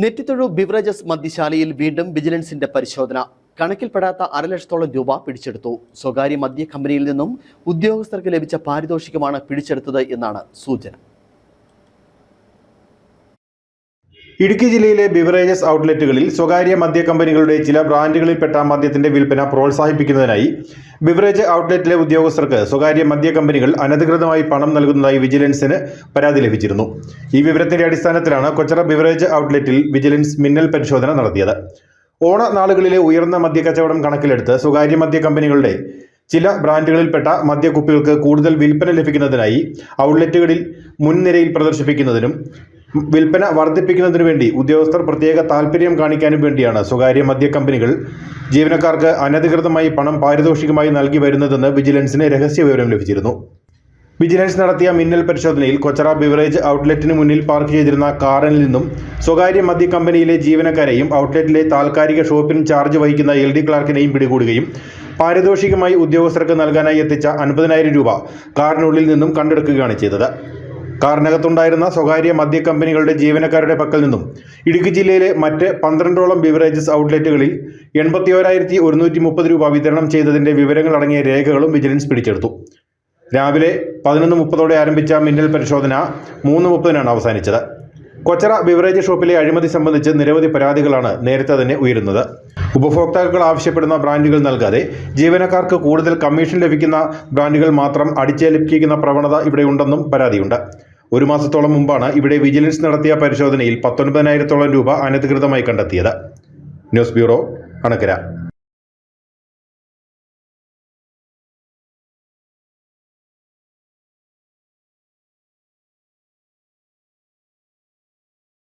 നെറ്റിത്തൊഴു beverages മദ്യശാലയിൽ വീണ്ടും വിജിലൻസിന്റെ പരിശോധന. കണക്കിൽപ്പെടാത്ത അരലക്ഷത്തോളം രൂപ പിടിച്ചെടുത്തു. സ്വകാര്യ മദ്യ കമ്പനിയിൽ നിന്നും ഉദ്യോഗസ്ഥർക്ക് ലഭിച്ച പാരിതോഷികമാണ് പിടിച്ചെടുത്തത് എന്നാണ് സൂചന. ഇടുക്കി ജില്ലയിലെ ബിവറേജസ് ഔട്ട്ലെറ്റുകളിൽ സ്വകാര്യ മദ്യ കമ്പനികളുടെ ചില ബ്രാൻഡുകളിൽപ്പെട്ട മദ്യത്തിന്റെ വിൽപ്പന പ്രോത്സാഹിപ്പിക്കുന്നതിനായി ബിവറേജ് ഔട്ട്ലെറ്റിലെ ഉദ്യോഗസ്ഥർക്ക് സ്വകാര്യ മദ്യ കമ്പനികൾ അനധികൃതമായി പണം നൽകുന്നതായി വിജിലൻസിന് പരാതി ലഭിച്ചിരുന്നു. ഈ വിവരത്തിന്റെ അടിസ്ഥാനത്തിലാണ് കൊച്ചറ ബിവറേജ് ഔട്ട്ലെറ്റിൽ വിജിലൻസ് മിന്നൽ പരിശോധന നടത്തിയത്. ഓണ നാളുകളിലെ ഉയർന്ന മദ്യക്കച്ചവടം കണക്കിലെടുത്ത് സ്വകാര്യ മദ്യ കമ്പനികളുടെ ചില ബ്രാൻഡുകളിൽപ്പെട്ട മദ്യക്കുപ്പികൾക്ക് കൂടുതൽ വിൽപ്പന ലഭിക്കുന്നതിനായി ഔട്ട്ലെറ്റുകളിൽ മുൻനിരയിൽ പ്രദർശിപ്പിക്കുന്നതിനും വിൽപ്പന വർദ്ധിപ്പിക്കുന്നതിനു വേണ്ടി ഉദ്യോഗസ്ഥർ പ്രത്യേക താൽപ്പര്യം കാണിക്കാനും വേണ്ടിയാണ് സ്വകാര്യ മദ്യ കമ്പനികൾ ജീവനക്കാർക്ക് അനധികൃതമായി പണം പാരിതോഷികമായി നൽകി വരുന്നതെന്ന് വിജിലൻസിന് രഹസ്യ വിവരം ലഭിച്ചിരുന്നു. വിജിലൻസ് നടത്തിയ മിന്നൽ പരിശോധനയിൽ കൊച്ചറ ബിവറേജ് ഔട്ട്ലെറ്റിന് മുന്നിൽ പാർക്ക് ചെയ്തിരുന്ന കാറിൽ നിന്നും സ്വകാര്യ മദ്യ കമ്പനിയിലെ ജീവനക്കാരെയും ഔട്ട്ലെറ്റിലെ താൽക്കാലിക ഷോപ്പിന് ചാർജ് വഹിക്കുന്ന എൽ ഡി ക്ലാർക്കിനെയും പിടികൂടുകയും പാരിതോഷികമായി ഉദ്യോഗസ്ഥർക്ക് നൽകാനായി എത്തിച്ച അൻപതിനായിരം രൂപ കാറിനുള്ളിൽ നിന്നും കണ്ടെടുക്കുകയാണ് ചെയ്തത്. കാറിനകത്തുണ്ടായിരുന്ന സ്വകാര്യ മദ്യ കമ്പനികളുടെ ജീവനക്കാരുടെ പക്കൽ നിന്നും ഇടുക്കി ജില്ലയിലെ മറ്റ് പന്ത്രണ്ടോളം ബിവറേജസ് ഔട്ട്ലെറ്റുകളിൽ എൺപത്തി ഓരായിരത്തി ഒരുന്നൂറ്റി മുപ്പത് രൂപ വിതരണം ചെയ്തതിന്റെ വിവരങ്ങൾ അടങ്ങിയ രേഖകളും വിജിലൻസ് പിടിച്ചെടുത്തു. രാവിലെ പതിനൊന്ന് മുപ്പതോടെ ആരംഭിച്ച മിന്നൽ പരിശോധന മൂന്ന് മുപ്പതിനാണ് അവസാനിച്ചത്. കൊച്ചറ ബിവറേജ് ഷോപ്പിലെ അഴിമതി സംബന്ധിച്ച് നിരവധി പരാതികളാണ് നേരത്തെ തന്നെ ഉയരുന്നത്. ഉപഭോക്താക്കൾ ആവശ്യപ്പെടുന്ന ബ്രാൻഡുകൾ നൽകാതെ ജീവനക്കാർക്ക് കൂടുതൽ കമ്മീഷൻ ലഭിക്കുന്ന ബ്രാൻഡുകൾ മാത്രം അടിച്ചേൽപ്പിക്കുന്ന പ്രവണത ഇവിടെയുണ്ടെന്നും പരാതിയുണ്ട്. ഒരു മാസത്തോളം മുമ്പാണ് ഇവിടെ വിജിലൻസ് നടത്തിയ പരിശോധനയിൽ പത്തൊൻപതിനായിരത്തോളം രൂപ അനധികൃതമായി കണ്ടെത്തിയത്. News bureau Anakkara.